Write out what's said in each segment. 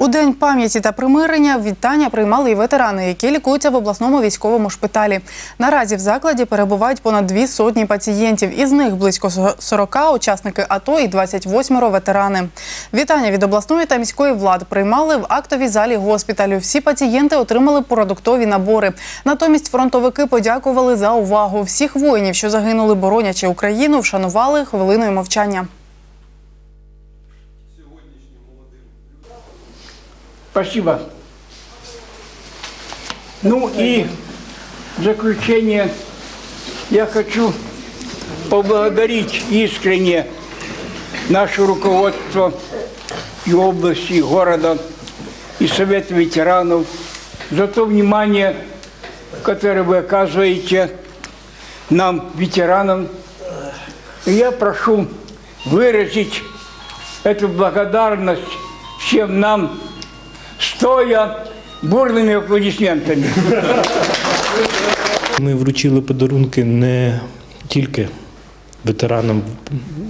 У день пам'яті та примирення вітання приймали і ветерани, які лікуються в обласному військовому шпиталі. Наразі в закладі перебувають понад дві сотні пацієнтів. Із них близько 40 учасники АТО і 28 ветерани. Вітання від обласної та міської влад приймали в актовій залі госпіталю. Всі пацієнти отримали продуктові набори. Натомість фронтовики подякували за увагу. Всіх воїнів, що загинули, боронячи Україну, вшанували хвилиною мовчання. Спасибо. Ну и в заключение я хочу поблагодарить искренне наше руководство и области, и города, и Совет ветеранов за то внимание, которое вы оказываете нам, ветеранам. И я прошу выразить эту благодарность всем нам, стоя бурными аплодисментами. Ми вручили подарунки не тільки ветеранам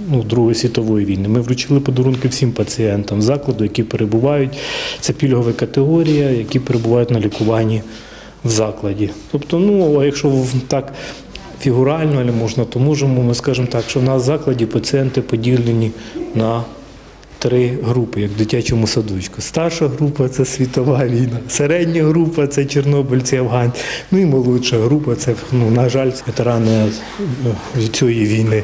ну, Другої світової війни. Ми вручили подарунки всім пацієнтам закладу, які перебувають. Це пільгова категорія, які перебувають на лікуванні в закладі. Тобто, ну, а якщо так фігурально, але можна, то можемо, ми скажемо так, що в нас в закладі пацієнти поділені на три групи, як в дитячому садочку. Старша група це світова війна, середня група це чорнобильці, афганці. Ну і молодша група це, ну, на жаль, ветерани від цієї війни.